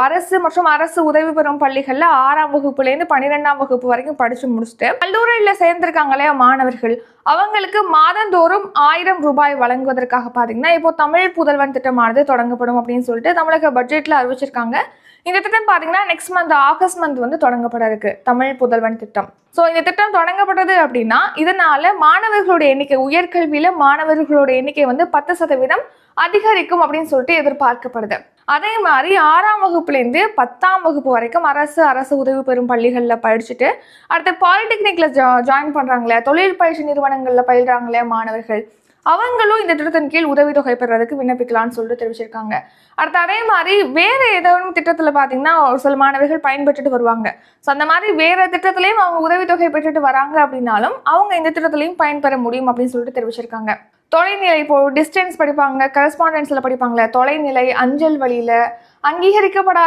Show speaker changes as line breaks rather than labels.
அரசு மற்றும் அரசு உதவி பெறும் பள்ளிகள்ல ஆறாம் வகுப்புலேருந்து பன்னிரெண்டாம் வகுப்பு வரைக்கும் படிச்சு முடிச்சுட்டு கல்லூரியில சேர்ந்திருக்காங்க இல்லையா மாணவர்கள்? அவங்களுக்கு மாதந்தோறும் ஆயிரம் ரூபாய் வழங்குவதற்காக பாத்தீங்கன்னா இப்போ தமிழ் புதல்வன் திட்டமானது தொடங்கப்படும் அப்படின்னு சொல்லிட்டு தமிழக பட்ஜெட்ல அறிவிச்சிருக்காங்க. இந்த திட்டம் பாத்தீங்கன்னா நெக்ஸ்ட் மந்த் ஆகஸ்ட் மந்த் வந்து தொடங்கப்பட இருக்கு. தமிழ் புதல்வன் திட்டம். ஸோ இந்த திட்டம் தொடங்கப்பட்டது அப்படின்னா இதனால மாணவர்களுடைய எண்ணிக்கை உயர்கல்வியில மாணவர்களோட எண்ணிக்கை வந்து பத்து சதவீதம் அதிகரிக்கும் அப்படின்னு சொல்லிட்டு எதிர்பார்க்கப்படுது. அதே மாதிரி ஆறாம் வகுப்புலேருந்து பத்தாம் வகுப்பு வரைக்கும் அரசு அரசு உதவி பெறும் பள்ளிகளில் படிச்சுட்டு அடுத்து பாலிடெக்னிக்கில் ஜா ஜாயின் பண்ணுறாங்களே தொழில் பயிற்சி நிறுவனங்களில் பயில்றாங்களே மாணவர்கள் அவங்களும் இந்த திட்டத்தின் கீழ் உதவித்தொகை பெறுறதுக்கு விண்ணப்பிக்கலாம்னு சொல்லிட்டு தெரிவிச்சிருக்காங்க. அடுத்து அதே மாதிரி வேறு ஏதோனும் திட்டத்தில் பார்த்தீங்கன்னா ஒரு சில மாணவர்கள் பயன்பெற்றுட்டு வருவாங்க. ஸோ அந்த மாதிரி வேறு திட்டத்திலையும் அவங்க உதவித்தொகை பெற்றுட்டு வராங்க அப்படின்னாலும் அவங்க இந்த திட்டத்திலையும் பயன்பெற முடியும் அப்படின்னு சொல்லிட்டு தெரிவிச்சிருக்காங்க. தொலைநிலை இப்போ டிஸ்டன்ஸ் படிப்பாங்க கரஸ்பாண்டன்ஸில் படிப்பாங்களே தொலைநிலை அஞ்சல் வழியில் அங்கீகரிக்கப்படாத